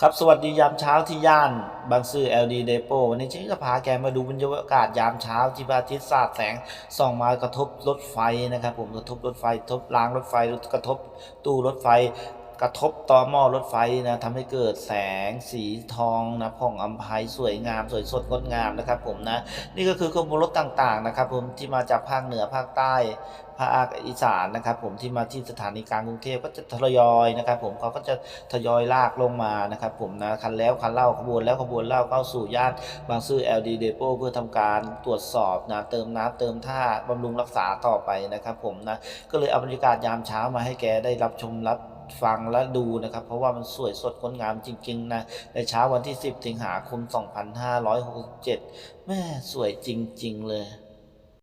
ครับสวัสดียามเช้าที่ย่านบางซื่อ LD Depot วันนี้ฉันจะพาแกมาดูบรรยากาศยามเช้าที่พระอาทิตย์สาดแสงส่องมากระทบรถไฟนะครับ ผมกระทบรถไฟกระทบรางรถไฟกระทบตู้รถไฟ กระทบต่อหม้อรถไฟนะทำให้เกิดแสงสีทองนะผ่องอำไพสวยงาม สวยสดงดงามนะครับ ผมนะ นี่ก็คือขบวนรถต่างๆนะครับ ผมที่มาจากภาคเหนือภาคใต้ภาคอีสานนะครับ ผมที่มาที่สถานีกลางกรุงเทพก็จะทยอยนะครับ ผมเขาก็จะทยอยลากลงมานะครับ ผมนะคันแล้วคันเล่าขบวนแล้วขบวนเล่าเข้าสู่ย่านบางซื่อ LD Depot เพื่อทำการตรวจสอบนะเติมน้ำเติมท่าบำรุงรักษาต่อไปนะครับ ผมนะก็เลยเอาบรรยากาศยามเช้ามาให้แกได้รับชมรับ ฟังและดูนะครับ เพราะว่ามันสวยสดงดงามจริงๆนะในเช้าวันที่ 10 สิงหาคม 2567 แม่สวยจริง ๆ เลย